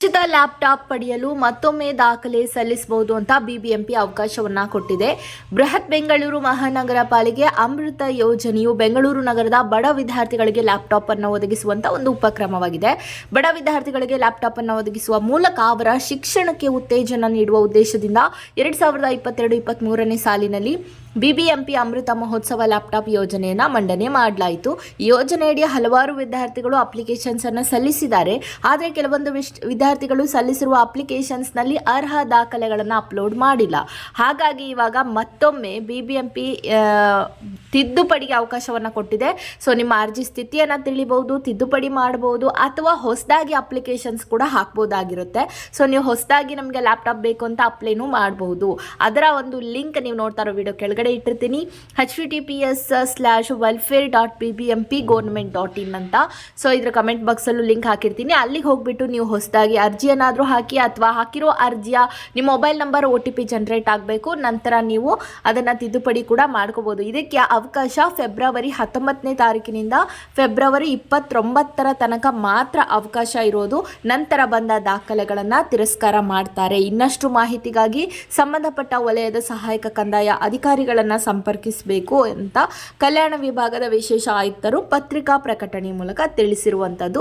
ಉಚಿತ ಲ್ಯಾಪ್ಟಾಪ್ ಪಡೆಯಲು ಮತ್ತೊಮ್ಮೆ ದಾಖಲೆ ಸಲ್ಲಿಸಬಹುದು ಅಂತ ಬಿಬಿಎಂಪಿ ಅವಕಾಶವನ್ನ ಕೊಟ್ಟಿದೆ. ಬೃಹತ್ ಬೆಂಗಳೂರು ಮಹಾನಗರ ಪಾಲಿಕೆ ಅಮೃತ ಯೋಜನೆಯು ಬೆಂಗಳೂರು ನಗರದ ಬಡ ವಿದ್ಯಾರ್ಥಿಗಳಿಗೆ ಲ್ಯಾಪ್ಟಾಪ್ ಅನ್ನು ಒದಗಿಸುವಂತ ಒಂದು ಉಪಕ್ರಮವಾಗಿದೆ. ಬಡ ವಿದ್ಯಾರ್ಥಿಗಳಿಗೆ ಲ್ಯಾಪ್ಟಾಪ್ ಅನ್ನು ಒದಗಿಸುವ ಮೂಲಕ ಅವರ ಶಿಕ್ಷಣಕ್ಕೆ ಉತ್ತೇಜನ ನೀಡುವ ಉದ್ದೇಶದಿಂದ ಎರಡ್ ಸಾವಿರದ ಇಪ್ಪತ್ತೆರಡು ಇಪ್ಪತ್ತ್ ಮೂರನೇ ಸಾಲಿನಲ್ಲಿ ಬಿಬಿಎಂಪಿ ಅಮೃತ ಮಹೋತ್ಸವ ಲ್ಯಾಪ್ಟಾಪ್ ಯೋಜನೆಯನ್ನ ಮಂಡನೆ ಮಾಡಲಾಯಿತು. ಯೋಜನೆಯಡಿ ಹಲವಾರು ವಿದ್ಯಾರ್ಥಿಗಳು ಅಪ್ಲಿಕೇಶನ್ಸ್ ಅನ್ನು ಸಲ್ಲಿಸಿದ್ದಾರೆ. ಆದರೆ ಕೆಲವೊಂದು ವಿಶ್ ವಿದ್ಯಾರ್ಥಿಗಳು ಸಲ್ಲಿಸಿರುವ ಅಪ್ಲಿಕೇಶನ್ಸ್ನಲ್ಲಿ ಅರ್ಹ ದಾಖಲೆಗಳನ್ನು ಅಪ್ಲೋಡ್ ಮಾಡಿಲ್ಲ. ಹಾಗಾಗಿ ಇವಾಗ ಮತ್ತೊಮ್ಮೆ ಬಿಬಿಎಂಪಿ ತಿದ್ದುಪಡಿಗೆ ಅವಕಾಶವನ್ನು ಕೊಟ್ಟಿದೆ. ಸೊ ನಿಮ್ಮ ಅರ್ಜಿ ಸ್ಥಿತಿಯನ್ನು ತಿಳಿಬಹುದು, ತಿದ್ದುಪಡಿ ಮಾಡಬಹುದು ಅಥವಾ ಹೊಸದಾಗಿ ಅಪ್ಲಿಕೇಶನ್ಸ್ ಕೂಡ ಹಾಕ್ಬೋದಾಗಿರುತ್ತೆ. ಸೊ ನೀವು ಹೊಸದಾಗಿ ನಮಗೆ ಲ್ಯಾಪ್ಟಾಪ್ ಬೇಕು ಅಂತ ಅಪ್ಲೈನೂ ಮಾಡಬಹುದು ಅದರ ಒಂದು ಲಿಂಕ್ ನೀವು ನೋಡ್ತಾ ಇರೋ ವಿಡಿಯೋ ಕೆಳಗಡೆ ಇಟ್ಟಿರ್ತೀನಿ. H T P S slash welfare dot P B M P government dot in ಅಂತ. ಸೊ ಇದರ ಕಮೆಂಟ್ ಬಾಕ್ಸಲ್ಲೂ ಲಿಂಕ್ ಹಾಕಿರ್ತೀನಿ. ಅಲ್ಲಿಗೆ ಹೋಗ್ಬಿಟ್ಟು ನೀವು ಹೊಸದಾಗಿ ಅರ್ಜಿಯನ್ನಾದರೂ ಹಾಕಿ ಅಥವಾ ಹಾಕಿರೋ ಅರ್ಜಿಯ ನಿಮ್ಮ mobile number O T P generate ಆಗಬೇಕು. ನಂತರ ನೀವು ಅದನ್ನು ತಿದ್ದುಪಡಿ ಕೂಡ ಮಾಡ್ಕೋಬೋದು. ಇದಕ್ಕೆ ಅವಕಾಶ ಫೆಬ್ರವರಿ ಹತ್ತೊಂಬತ್ತನೇ ತಾರೀಕಿನಿಂದ ಫೆಬ್ರವರಿ ಇಪ್ಪತ್ತೊಂಬತ್ತರ ತನಕ ಮಾತ್ರ ಅವಕಾಶ ಇರೋದು. ನಂತರ ಬಂದ ದಾಖಲೆಗಳನ್ನು ತಿರಸ್ಕಾರ ಮಾಡ್ತಾರೆ. ಇನ್ನಷ್ಟು ಮಾಹಿತಿಗಾಗಿ ಸಂಬಂಧಪಟ್ಟ ವಲಯದ ಸಹಾಯಕ ಕಂದಾಯ ಅಧಿಕಾರಿಗಳನ್ನು ಸಂಪರ್ಕಿಸಬೇಕು ಅಂತ ಕಲ್ಯಾಣ ವಿಭಾಗದ ವಿಶೇಷ ಆಯುಕ್ತರು ಪತ್ರಿಕಾ ಪ್ರಕಟಣೆ ಮೂಲಕ ತಿಳಿಸಿರುವಂಥದ್ದು